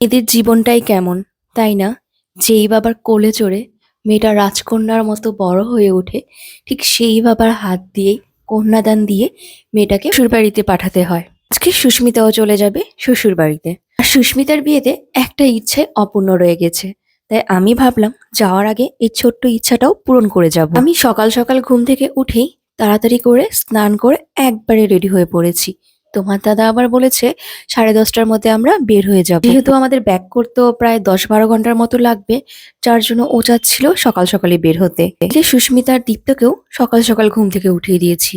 এদের জীবনটাই কেমন, তাই না? যেই বাবার কোলে চড়ে মেয়েটা রাজকন্যার মতো বড় হয়ে ওঠে, ঠিক সেই বাবার হাত দিয়েই কন্যাদান দিয়ে মেয়েটাকে শ্বশুর বাড়িতে পাঠাতে হয়। আজকে সুস্মিতাও চলে যাবে শ্বশুর বাড়িতে আর সুস্মিতার বিয়েতে একটা ইচ্ছে অপূর্ণ রয়ে গেছে। তাই আমি ভাবলাম যাওয়ার আগে এই ছোট্ট ইচ্ছাটাও পূরণ করে যাব। আমি সকাল সকাল ঘুম থেকে উঠেই তাড়াতাড়ি করে স্নান করে একবারে রেডি হয়ে পড়েছি। তোমার দাদা আবার বলেছে, সাড়ে দশটার মধ্যে আমরা বের হয়ে যাব। যেহেতু আমাদের ব্যাক করতেও প্রায় দশ বারো ঘণ্টার মতো লাগবে, যার জন্য ও চাচ্ছিল সকাল সকালে বের হতে। যে সুস্মিতা আর দীপ্তকেও সকাল সকাল ঘুম থেকে উঠিয়ে দিয়েছি।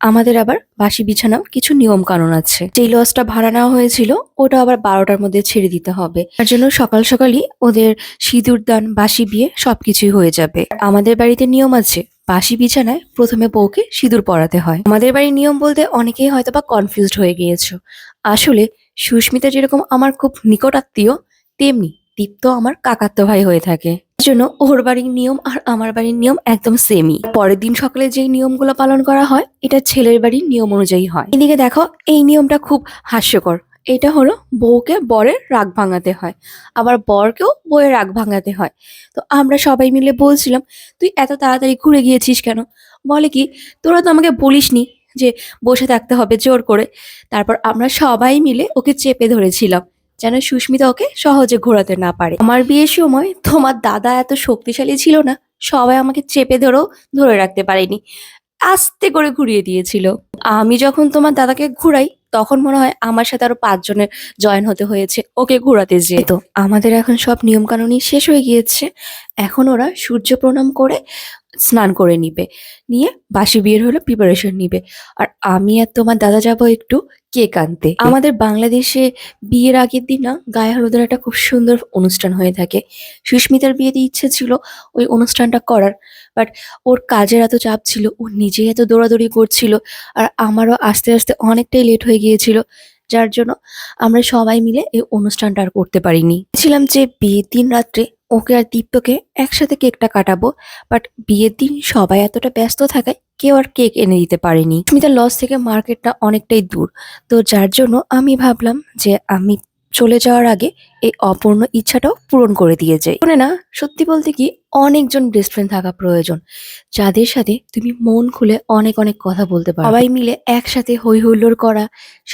আমাদের আবার বাসি বিছানাও কিছু নিয়ম কানুন আছে। যেই লজটা ভাড়া নেওয়া হয়েছিল, ওটা আবার বারোটার মধ্যে ছেড়ে দিতে হবে। তার জন্য সকাল সকালই ওদের সিঁদুর দান বাসি বিয়ে সবকিছুই হয়ে যাবে। আমাদের বাড়িতে নিয়ম আছে বাসি বিছানায় প্রথমে বউকে সিঁদুর পরাতে হয়। আমাদের বাড়ির নিয়ম বলতে অনেকেই হয়তো বা কনফিউজড হয়ে গিয়েছো। আসলে সুস্মিতা যেরকম আমার খুব নিকট আত্মীয়, তেমনি দীপ্ত আমার কাকাত্ত ভাই হয়ে থাকে। জন্য ওর বাড়ির নিয়ম আর আমার বাড়ির নিয়ম একদম সেমই পরের দিন সকালে যেই নিয়মগুলো পালন করা হয়, এটা ছেলের বাড়ির নিয়ম অনুযায়ী হয়। এদিকে দেখো, এই নিয়মটা খুব হাস্যকর। এটা হলো বউকে বরের রাগ ভাঙাতে হয়, আবার বরকেও বউয়ের রাগ ভাঙাতে হয়। তো আমরা সবাই মিলে বলছিলাম, তুই এত তাড়াতাড়ি ঘুরে গিয়েছিস কেন? বলে কি, তোরা তো আমাকে বলিসনি যে বসে থাকতে হবে জোর করে। তারপর আমরা সবাই মিলে ওকে চেপে ধরেছিলাম, যেন সুস্মিতা ওকে সহজে ঘোরাতে না পারে। আমার বিয়ের সময় তোমার দাদা এত শক্তিশালী ছিল না, সবাই আমাকে চেপে ধরেও ধরে রাখতে পারেনি, আস্তে করে ঘুরিয়ে দিয়েছিল। আমি যখন তোমার দাদাকে ঘুরাই তখন মনে হয় আমার সাথে আরও পাঁচজনের জয়েন হতে হয়েছে। ওকে ঘোরাতে যেত আমাদের এখন সব নিয়ম কানুনই শেষ হয়ে গিয়েছে। এখন ওরা সূর্য প্রণাম করে স্নান করে নিবে। নিয়ে বাসি বিয়ের হলো প্রিপারেশন নিবে। আর আমি আর তোমার দাদা যাব একটু কেক আনতে। আমাদের বাংলাদেশে বিয়ের আগের দিন না গায়ে হলুদের একটা খুব সুন্দর অনুষ্ঠান হয়ে থাকে। সুস্মিতার বিয়েতে ইচ্ছে ছিল ওই অনুষ্ঠানটা করার। বাট ওর কাজের এত চাপ ছিল, ও নিজেই এত দৌড়াদৌড়ি করছিল। আর আমারও আস্তে আস্তে অনেকটাই লেট হয়ে গিয়েছিল, যার জন্য আমরা সবাই মিলে এই অনুষ্ঠানটা আর করতে পারিনি। ছিলাম যে বিয়ের দিন রাত্রে ওকে আর দীপ্তকে একসাথে কেকটা কাটাবো বাট বিয়ের দিন সবাই এতটা ব্যস্ত থাকায় কেউ আর কেক এনে দিতে পারেনি। স্মিতার লস থেকে মার্কেটটা অনেকটাই দূর, তো যার জন্য আমি ভাবলাম যে আমি চলে যাওয়ার আগে এই অপূর্ণ ইচ্ছাটাও পূরণ করে দিয়ে যায় মানে না, সত্যি বলতে কি অনেকজন বেস্ট ফ্রেন্ড থাকা প্রয়োজন, যাদের সাথে তুমি মন খুলে অনেক অনেক কথা বলতে পারো। সবাই মিলে একসাথে হই হুল্লোড় করা,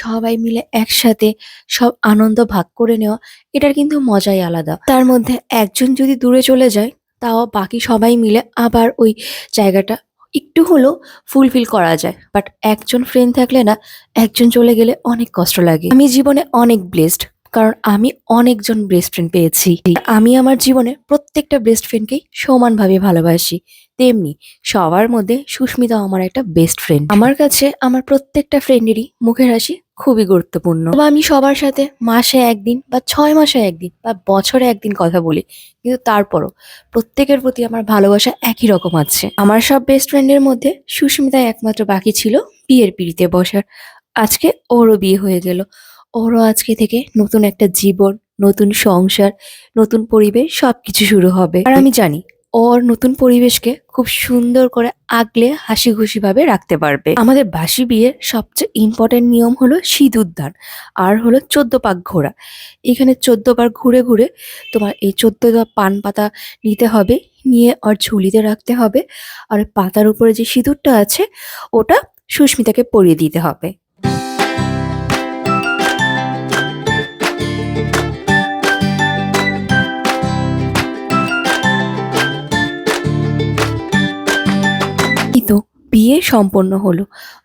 সবাই মিলে একসাথে সব আনন্দ ভাগ করে নেওয়া, এটার কিন্তু মজাই আলাদা। তার মধ্যে একজন যদি দূরে চলে যায়, তাও বাকি সবাই মিলে আবার ওই জায়গাটা একটু হলেও ফুলফিল করা যায়। বাট একজন ফ্রেন্ড থাকলে না, একজন চলে গেলে অনেক কষ্ট লাগে। আমি জীবনে অনেক ব্লেসড কারণ আমি অনেকজন বেস্ট ফ্রেন্ড পেয়েছি। আমি আমার জীবনে প্রত্যেকটা বেস্ট ফ্রেন্ডকেই সমানভাবে ভালোবাসি। তেমনি সবার মধ্যে সুস্মিতা আমার একটা বেস্ট ফ্রেন্ড আমার কাছে আমার প্রত্যেকটা ফ্রেন্ডেরই মুখের হাসি খুবই গুরুত্বপূর্ণ। বা আমি সবার সাথে মাসে একদিন বা ছয় মাসে একদিন বা বছরে একদিন কথা বলি। কিন্তু তারপরও প্রত্যেকের প্রতি আমার ভালোবাসা একই রকম আছে। আমার সব বেস্ট ফ্রেন্ডের মধ্যে সুস্মিতাই একমাত্র বাকি ছিল বিয়ের পিড়িতে বসার। আজকে ওরও বিয়ে হয়ে গেল। ওরও আজকে থেকে নতুন একটা জীবন, নতুন সংসার, নতুন পরিবেশ সবকিছু শুরু হবে। আর আমি জানি, ওর নতুন পরিবেশকে খুব সুন্দর করে আগলে হাসি খুশি ভাবে রাখতে পারবে। আমাদের বাসি বিয়ের সবচেয়ে ইম্পর্টেন্ট নিয়ম হলো সিঁদুর দান, আর হলো চোদ্দ পাক ঘোরা এখানে চোদ্দ বার ঘুরে ঘুরে তোমার এই চোদ্দ পান পাতা নিতে হবে, নিয়ে আর ঝুলিতে রাখতে হবে, আর পাতার উপরে যে সিঁদুরটা আছে, ওটা সুস্মিতাকে পরিয়ে দিতে হবে। বিয়ে সম্পন্ন হলো।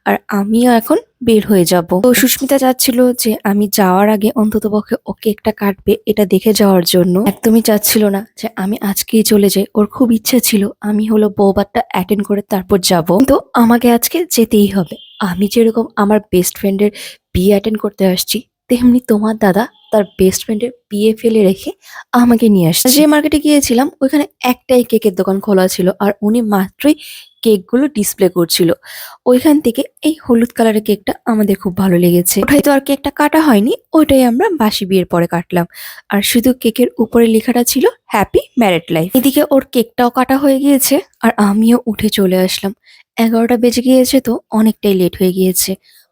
আর আমিও এখন বের হয়ে যাব। তো সুস্মিতা চাচ্ছিল যে আমি যাওয়ার আগে অন্ততপক্ষে ও কেকটা কাটবে এটা দেখে যাওয়ার জন্য। একদমই চাচ্ছিল না যে আমি আজকেই চলে যাই। ওর খুব ইচ্ছা ছিল আমি হলো বৌবারটা অ্যাটেন্ড করে তারপর যাব। তো আমাকে আজকে যেতেই হবে। আমি যেরকম আমার বেস্ট ফ্রেন্ডের বিয়ে অ্যাটেন্ড করতে আসছি, তেমনি তোমার দাদা তার বেস্ট ফ্রেন্ডের বিয়ে ফেলে রেখে আমাকে নিয়ে আসছে। যে মার্কেটে গিয়েছিলাম, ওইখানে একটাই কেকের দোকান খোলা ছিল। আর উনি মাত্রই কেকগুলো ডিসপ্লে করছিল। ওইখান থেকে এই হলুদ কালারের কেকটা আমাদের খুব ভালো লেগেছে। ওটাই তো আর কেকটা কাটা হয়নি, ওইটাই আমরা বাসি বিয়ের পরে কাটলাম। আর শুধু কেকের উপরে লেখাটা ছিল হ্যাপি ম্যারেড লাইফ এদিকে ওর কেকটাও কাটা হয়ে গিয়েছে, আর আমিও উঠে চলে আসলাম। এগারোটা বেজে গিয়েছে তো, অনেকটাই লেট হয়ে গিয়েছে।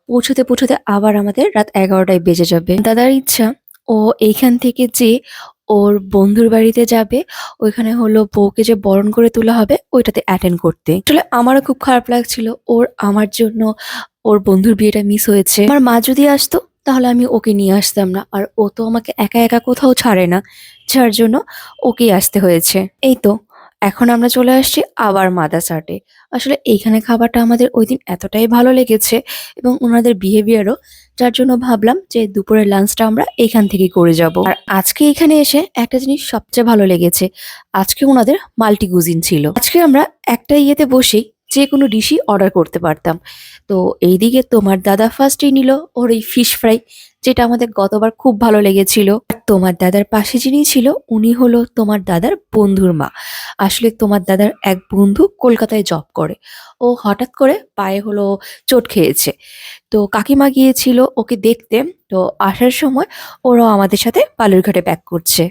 পৌঁছতে পৌঁছতে আবার আমাদের রাত এগারোটায় বেজে যাবে। দাদার ইচ্ছা, ও এইখান থেকে যে ওর বন্ধুর বাড়িতে যাবে, ওইখানে হলো বউকে যে বরণ করে তোলা হবে, ওইটাতে অ্যাটেন্ড করতে। আসলে আমারও খুব খারাপ লাগছিল ওর, আমার জন্য ওর বন্ধুর বিয়েটা মিস হয়েছে। আমার মা যদি আসতো, তাহলে আমি ওকে নিয়ে আসতাম না, আর ও তো আমাকে একা একা কোথাও ছাড়ে না, যার জন্য ওকেই আসতে হয়েছে। এই তো এখন আমরা চলে আসছি আবার মাদার্স আর্টে আসলে এইখানে খাবারটা আমাদের ওই দিন এতটাই ভালো লেগেছে এবং ওনাদের বিহেভিয়ারও যার জন্য ভাবলাম যে দুপুরের লাঞ্চটা আমরা এখান থেকে করে যাব। আর আজকে এখানে এসে একটা জিনিস সবচেয়ে ভালো লেগেছে, আজকে ওনাদের মাল্টিগুজিন ছিল। আজকে আমরা একটা ইয়েতে বসেই যে কোনো ডিশই অর্ডার করতে পারতাম। তো এইদিকে তোমার দাদা ফার্স্টেই নিল ওর এই ফিশ ফ্রাই যেটা আমাদের গতবার খুব ভালো লেগেছিল। তোমার দাদার পাশে যিনি ছিল, উনি হলো তোমার দাদার বন্ধুর মা। আসলে তোমার দাদার এক বন্ধু কলকাতায় জব করে। ও হঠাৎ করে পায়ে হলো চোট খেয়েছে। তো কাকিমা গিয়েছিল ওকে দেখতে। তো আসার সময় ওরাও আমাদের সাথে বালুরঘাটে ব্যাক করছে।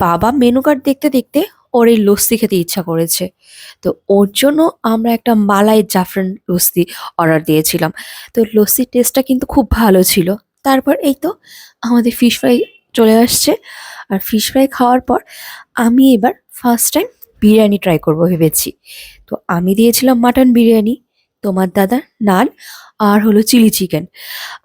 বাবা মেনু কার্ড দেখতে দেখতে ওর এই লস্যি খেতে ইচ্ছা করেছে। তো ওর জন্য আমরা একটা মালাই জাফরান লস্যি অর্ডার দিয়েছিলাম। তো লস্যির টেস্টটা কিন্তু খুব ভালো ছিল। তারপর এই তো আমাদের ফিশ ফ্রাই চলে আসছে। আর ফিশ ফ্রাই খাওয়ার পর আমি এবার ফার্স্ট টাইম বিরিয়ানি ট্রাই করব ভেবেছি। তো আমি দিয়েছিলাম মাটন বিরিয়ানি, তোমার দাদা নান আর হলো চিলি চিকেন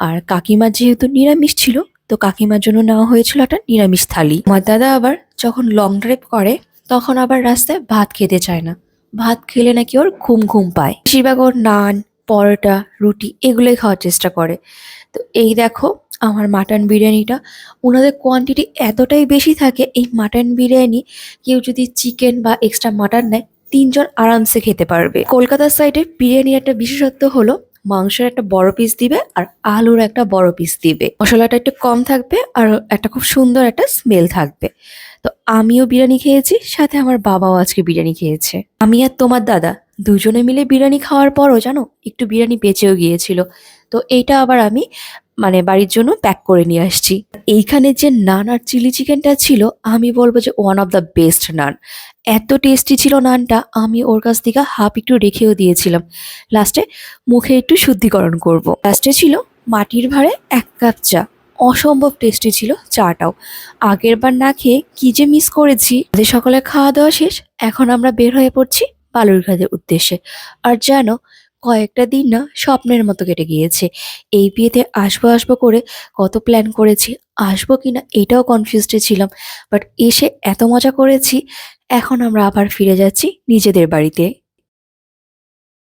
আর কাকিমার যেহেতু নিরামিষ ছিল, তো কাকিমার জন্য নেওয়া হয়েছিল একটা নিরামিষ থালি। আমার দাদা আবার যখন লং ড্রাইভ করে তখন আবার রাস্তায় ভাত খেতে চায় না। ভাত খেলে নাকি ওর ঘুম ঘুম পায়। বেশিরভাগ ওর নান, পরোটা, রুটি এগুলোই খাওয়ার চেষ্টা করে। তো এই দেখো আমার মাটন বিরিয়ানিটা। ওনাদের কোয়ান্টিটি এতটাই বেশি থাকে, এই মাটন বিরিয়ানি কেউ যদি চিকেন বা এক্সট্রা মাটন নেয়, তিনজন আরামসে খেতে পারবে। কলকাতার সাইডে বিরিয়ানির একটা বিশেষত্ব হলো মাংসের একটা বড় পিস দিবে আর আলুর একটা বড় পিস দিবে। মশলাটা একটু কম থাকবে আর একটা খুব সুন্দর একটা স্মেল থাকবে। তো আমিও বিরিয়ানি খেয়েছি, সাথে আমার বাবাও আজকে বিরিয়ানি খেয়েছে। আমি আর তোমার দাদা দুজনে মিলে বিরিয়ানি খাওয়ার পরও জানো, একটু বিরিয়ানি বেঁচেও গিয়েছিল। তো এইটা আবার আমি মানে বাড়ির জন্য প্যাক করে নিয়ে আসছি। এইখানে যে নান আর চিলি চিকেনটা ছিল, আমি বলব যে one of the best naan. এত টেস্টি ছিল নানটা, আমি ওর কাছ থেকে হাফ একটু রেখেও দিয়েছিলাম। লাস্টে মুখে একটু শুদ্ধিকরণ করব। লাস্টে ছিল মাটির ভাঁড়ে এক কাপ চা। অসম্ভব টেস্টি ছিল চাটাও। আগের বার না খেয়ে কি যে মিস করেছি। যে সকালে খাওয়া দাওয়া শেষ, এখন আমরা বের হয়ে পড়ছি বালুরঘাটের উদ্দেশ্যে। আর জানো কয়েকটা দিন না স্বপ্নের মতো কেটে গিয়েছে। এই বিয়েতে আসব আসব করে কত প্ল্যান করেছি, আসব কি না এটাও কনফিউজডে ছিলাম। বাট এসে এত মজা করেছি, এখন আমরা আবার ফিরে যাচ্ছি নিজেদের বাড়িতে।